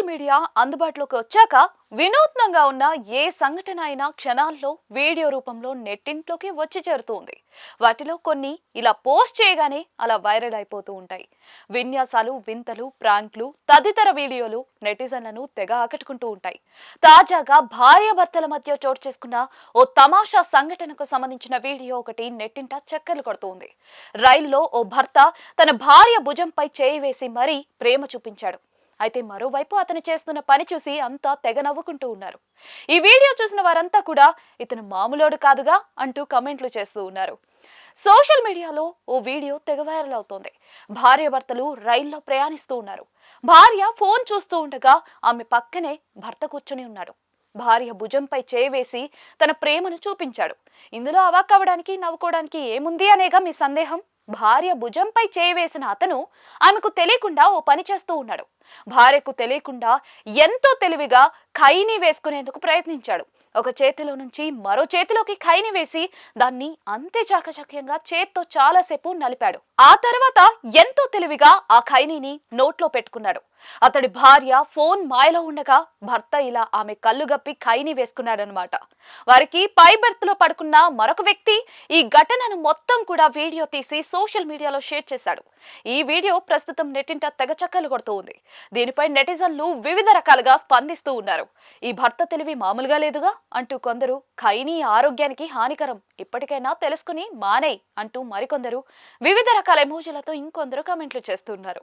Social media అందుబాటులోకి వచ్చాక వినూత్నంగా ఉన్న ఏ సంఘటన అయినా క్షణాల్లో వీడియో రూపంలో నెట్టింట్లోకి వచ్చి చేరుతుంది. వాటిలో కొన్ని ఇలా పోస్ట్ చేయగానే అలా వైరల్ అయిపోతూ ఉంటాయి. విన్యాసాలు వింతలు ప్రాంక్లు తదితర వీడియోలు నెటిజన్లను తెగ ఆకట్టుకుంటూ ఉంటాయి. తాజాగా భార్యాభర్తల మధ్య చోటు చేసుకున్న ఓ తమాషా సంఘటనకు సంబంధించిన వీడియో ఒకటి నెట్టింట చక్కర్లు కొడుతుంది. రైల్లో ఓ భర్త తన భార్య భుజంపై చేయి వేసి మరీ ప్రేమ చూపించాడు. అయితే మరోవైపు అతను చేస్తున్న పని చూసి అంతా తెగ నవ్వుకుంటూ ఉన్నారు. ఈ వీడియో చూసిన వారంతా కూడా ఇతను మామూలోడు కాదుగా అంటూ కమెంట్లు చేస్తూ ఉన్నారు. సోషల్ మీడియాలో ఓ వీడియో తెగ వైరల్ అవుతోంది. భార్య భర్తలు రైల్లో ప్రయాణిస్తూ ఉన్నారు. భార్య ఫోన్ చూస్తూ ఉండగా ఆమె పక్కనే భర్త కూర్చుని ఉన్నాడు. భార్య భుజంపై చేవేసి తన ప్రేమను చూపించాడు. ఇందులో అవాక్కవడానికి నవ్వుకోవడానికి ఏముంది అనేగా మీ సందేహం? భార్య భుజంపై చేయవేసిన అతను ఆమెకు తెలియకుండా ఓ పని చేస్తూ ఉన్నాడు. భార్యకు తెలియకుండా ఎంతో తెలివిగా ఖైని వేసుకునేందుకు ప్రయత్నించాడు. ఒక చేతిలో నుంచి మరో చేతిలోకి ఖైని వేసి దాన్ని అంతే చాకచక్యంగా చేత్తో చాలాసేపు నలిపాడు. ఆ తర్వాత ఎంతో తెలివిగా ఆ ఖైనీని నోట్లో పెట్టుకున్నాడు. అతడి భార్య ఫోన్ మాయలో ఉండగా భర్త ఇలా ఆమె కళ్ళు గప్పి ఖైని వేసుకున్నాడనమాట వారికి పై బెర్త్లో పడుకున్న మరొక వ్యక్తి ఈ ఘటనను మొత్తం కూడా వీడియో తీసి సోషల్ మీడియాలో షేర్ చేశాడు. ఈ వీడియో ప్రస్తుతం నెట్టింట తెగ చక్కలు కొడుతూ ఉంది. దీనిపై నెటిజన్లు వివిధ రకాలుగా స్పందిస్తూ ఉన్నారు. ఈ భర్త తెలివి మామూలుగా లేదుగా అంటూ కొందరు ఖైనీ ఆరోగ్యానికి హానికరం ఇప్పటికైనా తెలుసుకుని మానేయ్ అంటూ మరికొందరు వివిధ రకాల ఎమోజీలతో ఇంకొందరు కామెంట్లు చేస్తున్నారు.